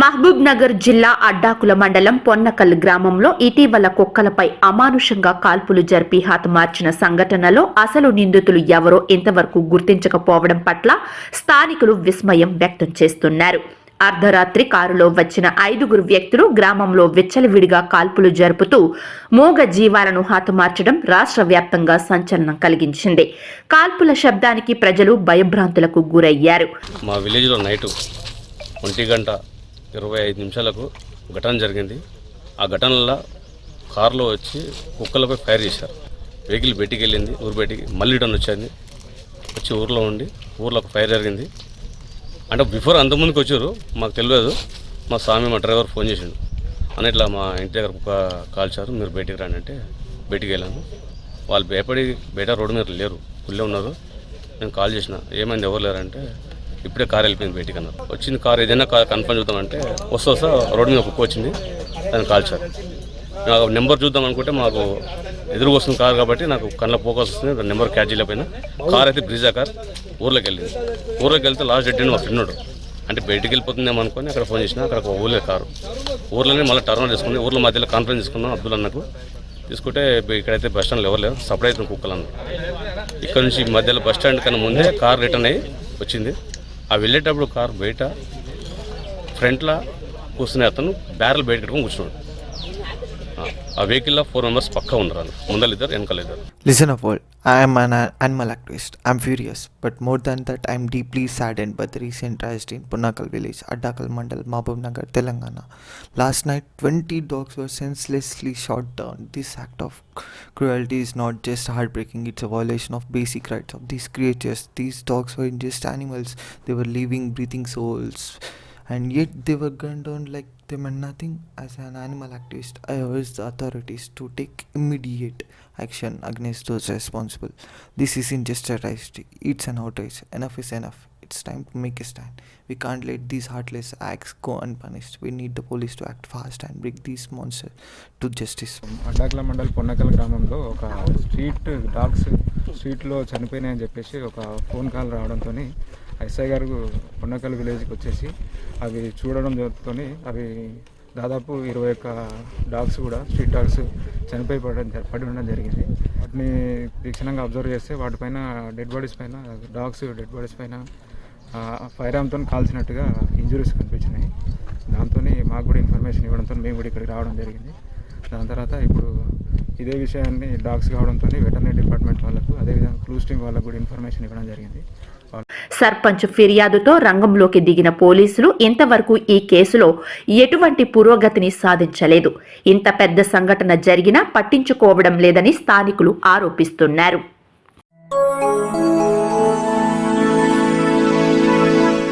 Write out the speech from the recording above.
మహబూబ్ నగర్ జిల్లా అడ్డాకుల మండలం పొన్నకల్ గ్రామంలో ఇటీవల కుక్కలపై అమానుషంగా కాల్పులు జరిపి హతమార్చిన సంఘటనలో అసలు నిందితులు ఎవరో ఇంతవరకు గుర్తించకపోవడం పట్ల స్థానికులు విస్మయం వ్యక్తం చేస్తున్నారు. అర్ధరాత్రి కారులో వచ్చిన ఐదుగురు వ్యక్తులు గ్రామంలో విచ్చలవిడిగా కాల్పులు జరుపుతూ మూగ జీవాలను హతమార్చడం రాష్ట్ర వ్యాప్తంగా సంచలనం కలిగించింది. కాల్పుల శబ్దానికి ప్రజలు భయభ్రాంతులకు గురయ్యారు. మా విలేజ్లో నైట్ ఒంటి గంట ఇరవై ఐదు నిమిషాలకు ఘటన జరిగింది. ఆ ఘటనలో కారులో వచ్చి కుక్కలపై ఫైర్ చేశారు. వెహికల్ బయటికి వెళ్ళింది. ఊరు బయటికి మళ్ళీ రిటర్న్ వచ్చింది వచ్చి ఊర్లో ఉండి ఊర్లో ఒక ఫైర్ జరిగింది. అంటే బిఫోర్ అంతకుముందుకు వచ్చారు మాకు తెలియదు. మా స్వామి మా డ్రైవర్ ఫోన్ చేసిండు. అని ఇట్లా మా ఇంటి దగ్గర కుక్క కాల్చారు. మీరు బయటికి రండి అంటే బయటికి వెళ్ళాను వాళ్ళు భయపడి బయట రోడ్డు మీద లేరు. గుళ్ళే ఉన్నారు. నేను కాల్ చేసిన. ఏమైంది? ఎవరు లేరంటే ఇప్పుడే కార్ వెళ్ళిపోయింది బయటికి అన్నారు. వచ్చింది కార్ ఏదైనా కార్ కన్ఫర్మ్ చూద్దామంటే వస్తా వస్తా రోడ్డు మీద కుక్క వచ్చింది దాన్ని కాల్చారు. నాకు నెంబర్ చూద్దాం అనుకుంటే మాకు ఎదురుగా వస్తుంది కార్ కాబట్టి నాకు కళ్ళ ఫోకస్ వస్తుంది దాని నెంబర్ క్యాచ్ చేయలేకపోయినా. కార్ అయితే బ్రిజా కార్ ఊర్లోకి వెళ్ళింది. ఊర్లోకి వెళ్తే లాస్ట్ డెడ్ మా ఫ్రెండ్ అంటే బయటికి వెళ్ళిపోతుందేమో అనుకుని అక్కడ ఫోన్ చేసిన అక్కడ ఒక ఊర్లో కారు. ఊర్లోనే మళ్ళీ టర్న్ తీసుకుని ఊర్లో మధ్యలో కాన్ఫరెన్స్ తీసుకున్నాం అబ్దుల్ అన్నకు. తీసుకుంటే ఇక్కడైతే బస్ స్టాండ్లో ఎవరు లేదు సపరేట్ అవుతుంది కుక్కలు అన్న ఇక్కడ నుంచి మధ్యలో బస్ స్టాండ్ కన్నా ముందే కార్ రిటర్న్ అయ్యి వచ్చింది. ఆ వెళ్ళేటప్పుడు కార్ బయట ఫ్రంట్లో కూర్చునే అతను బ్యారెల్ బయట కట్టుకొని కూర్చున్నాడు. ఆ- ఆ వెహికల్లో ఫోర్ మెంబర్స్ పక్కా ఉన్నారు వాళ్ళు ముందర ఇద్దరు వెనకాల ఇద్దరు Listen of all, I am an a- animal activist. I'm furious, but more than that, I'm deeply saddened by the recent tragedy in Punakal village, Addakal Mandal, Mahbub Nagar, Telangana. Last night, 20 dogs were senselessly shot down. This act of cruelty is not just heartbreaking, it's a violation of basic rights of these creatures. These dogs weren't just animals, they were living, breathing souls. And yet they were gunned down like they meant nothing. As an animal activist, I urge the authorities to take immediate action against those responsible. This isn't just a tragedy, it's an outrage. Enough is enough. It's time to make a stand. We can't let these heartless acts go unpunished. We need the police to act fast and bring these monsters to justice. Addakula mandal Ponnakal గ్రామంలో ఒక street dogs స్ట్రీట్లో చనిపోయినాయని చెప్పేసి ఒక phone call రావడంతో SI గారు కొండకల్ విలేజ్కి వచ్చేసి అవి చూడడం జరుగుతుంది అవి దాదాపు ఇరవై ఒక్క డాగ్స్ కూడా స్ట్రీట్ డాగ్స్ చనిపోయి పడడం పడి ఉండడం జరిగింది. వాటిని తీక్షణంగా అబ్జర్వ్ చేస్తే వాటిపైన డెడ్ బాడీస్ పైన డాగ్స్ డెడ్ బాడీస్ పైన ఫైర్ ఆమ్తో కాల్చినట్టుగా ఇంజురీస్ కనిపించినాయి. దాంతో మాకు కూడా ఇన్ఫర్మేషన్ ఇవ్వడంతో మేము కూడా ఇక్కడికి రావడం జరిగింది. దాని తర్వాత ఇప్పుడు ఇదే విషయాన్ని డాగ్స్ కావడంతో వెటర్నరీ డిపార్ట్మెంట్ వాళ్ళకు అదేవిధంగా క్లూస్ టీమ్ వాళ్ళకు కూడా ఇన్ఫర్మేషన్ ఇవ్వడం జరిగింది. సర్పంచ్ ఫిర్యాదుతో రంగంలోకి దిగిన పోలీసులు ఇంతవరకు ఈ కేసులో ఎటువంటి పురోగతిని సాధించలేదు. ఇంత పెద్ద సంఘటన జరిగినా పట్టించుకోవడం లేదని స్థానికులు ఆరోపిస్తున్నారు.